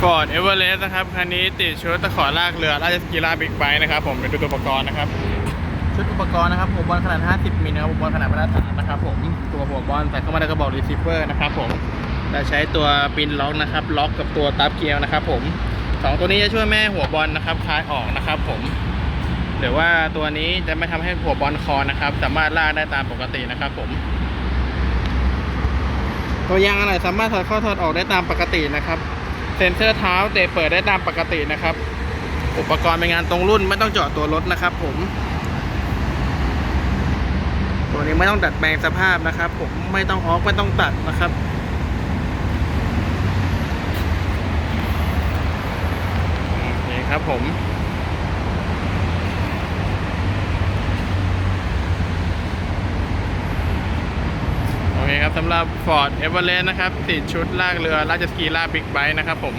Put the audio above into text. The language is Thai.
Ford Everest นะครับ คันนี้ติดชุดตะขอลากเรือราชกีฬาบิ๊กไบค์นะครับผมเป็นตัวอุปกรณ์นะครับ ชุดอุปกรณ์นะครับหัวบอลขนาด 50มิลนะครับหัวบอลขนาดมาตรฐานนะครับผมตัวหัวบอลใส่เข้ามาในกระบอกรีเซิเวอร์นะครับผมจะใช้ตัวปินล็อกนะครับ ล็อกกับตัวตับเกียร์นะครับผมสองตัวนี้จะช่วยแม่หัวบอลนะครับคลายออกนะครับผมหรือว่าตัวนี้จะไม่ทำให้หัวบอลคอนะครับ สามารถลากได้ตามปกตินะครับผม ตัวยางอะไรสามารถถอดเข้าถอดออกได้ตามปกตินะครับ เซ็นเซอร์เท้าเตะเปิดได้ตามปกตินะครับ อุปกรณ์เป็นงานตรงรุ่นไม่ต้องเจาะตัวรถนะครับ ผม ตัวนี้ไม่ต้องดัดแปลงสภาพนะครับ ผมไม่ต้องออกไม่ต้องตัดนะครับโอเคครับผม เคครับสำหรับ Ford Everest นะครับติดชุดลากเรือราชสกีลากบิ๊กไบค์นะครับผม